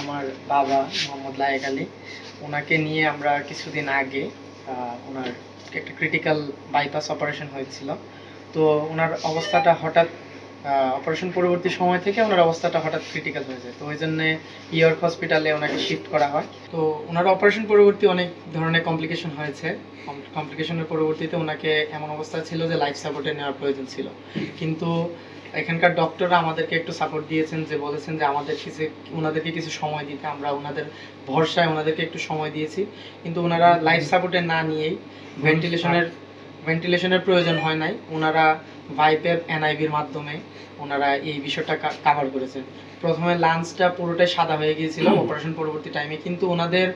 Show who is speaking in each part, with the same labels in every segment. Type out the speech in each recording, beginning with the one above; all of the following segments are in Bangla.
Speaker 1: আমার বাবা মোহাম্মদ লায়েক আলী। ওনাকে নিয়ে আমরা কিছুদিন আগে ওনার একটা ক্রিটিক্যাল বাইপাস অপারেশন হয়েছিল। তো ওনার অবস্থাটা হঠাৎ অপারেশন পরবর্তী সময় থেকে ওনার অবস্থাটা হঠাৎ ক্রিটিক্যাল হয়ে যায়। তো ওই জন্য ইয়র্ক হসপিটালে ওনাকে শিফট করা হয়। তো ওনার অপারেশন পরবর্তী অনেক ধরনের কমপ্লিকেশন হয়েছে। কমপ্লিকেশনের পরবর্তীতে ওনাকে এমন অবস্থা ছিল যে লাইফ সাপোর্টে নেওয়ার প্রয়োজন ছিল। কিন্তু এখানকার ডক্টররা আমাদেরকে একটু সাপোর্ট দিয়েছেন যে বলেছেন যে আমাদের কিছু ওনাদেরকে কিছু সময় দিতে আমরা ওনাদের ভরসায় ওনাদেরকে একটু সময় দিয়েছি। কিন্তু ওনারা লাইফ সাপোর্টে না নিয়েই ভেন্টিলেশনের ভেন্টিলেশনের প্রয়োজন হয় নাই। ওনারা ভাইপের এনআইভির মাধ্যমে ওনারা এই বিষয়টা কাভার করেছেন। প্রথমে লাঞ্চটা পুরোটাই সাদা হয়ে গিয়েছিল অপারেশন পরবর্তী টাইমে কিন্তু ওনাদের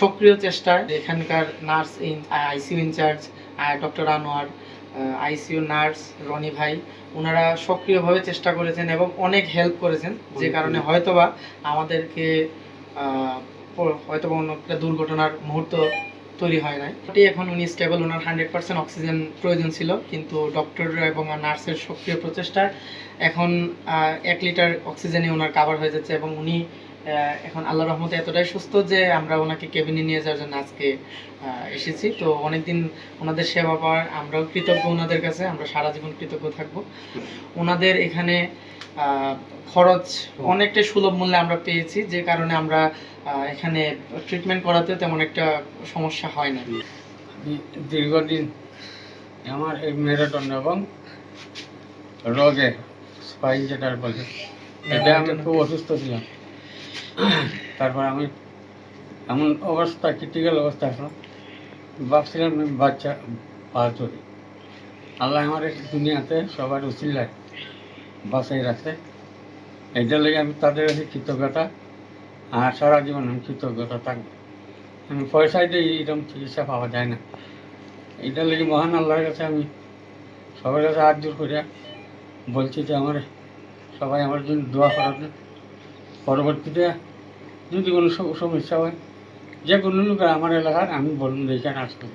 Speaker 1: সক্রিয় চেষ্টায় এখানকার nurse in ICU incharge doctor Anwar ICU nurse Rony ভাই ওনারা সক্রিয়ভাবে চেষ্টা করেছেন এবং অনেক হেল্প করেছেন। যে কারণে হয়তোবা আমাদেরকে হয়তোবা অন্য একটা দুর্ঘটনার মুহূর্ত তৈরি হয় নাই। এখন উনি স্টেবল ওনার হান্ড্রেড পার্সেন্ট অক্সিজেন প্রয়োজন ছিল, কিন্তু ডক্টর এবং নার্সের সক্রিয় প্রচেষ্টায় এখন এক লিটার অক্সিজেনে ওনার কাভার হয়ে যাচ্ছে এবং উনি এখন আল্লাহ রহমতে এতটাই সুস্থ যে আমরা ওনাকে কেবিনে নিয়ে যাওয়ার জন্য আজকে এসেছি। তো অনেকদিন ওনাদের সেবা পাওয়ার আমরাও কৃতজ্ঞ ওনাদের কাছে, আমরা সারা জীবন কৃতজ্ঞ থাকব। ওনাদের এখানে খরচ অনেকটাই সুলভ মূল্যে আমরা পেয়েছি, যে কারণে আমরা এখানে ট্রিটমেন্ট করাতেও তেমন একটা সমস্যা হয় না।
Speaker 2: দীর্ঘদিন আমার এই মেরুদণ্ড এবং রোগে স্পাইন যেটা বলে, এটা আমি খুব অসুস্থ ছিলাম। তারপর আমি এমন অবস্থা ক্রিটিক্যাল অবস্থা আসলো। ভাবছিলাম আমি বাচ্চা চলি আল্লাহ আমার দুনিয়াতে সবার উচিল্লায় বাসাই রাখছে এইটার লেগে আমি তাদের কাছে কৃতজ্ঞতা, আর সারা জীবন আমি কৃতজ্ঞতা থাকব। আমি পয়সায় দিয়ে এরকম চিকিৎসা পাওয়া যায় না। এটার লেগে মহান আল্লাহর কাছে আমি সবার কাছে হাত জোর করে বলছি যে, আমার সবাই আমার জন্য দোয়া করাবেন পরবর্তীতে যদি কোনো সম- সমস্যা হয়, যে কোনো লোক আমার এলাকার আমি বলুন যে এখানে আসতে।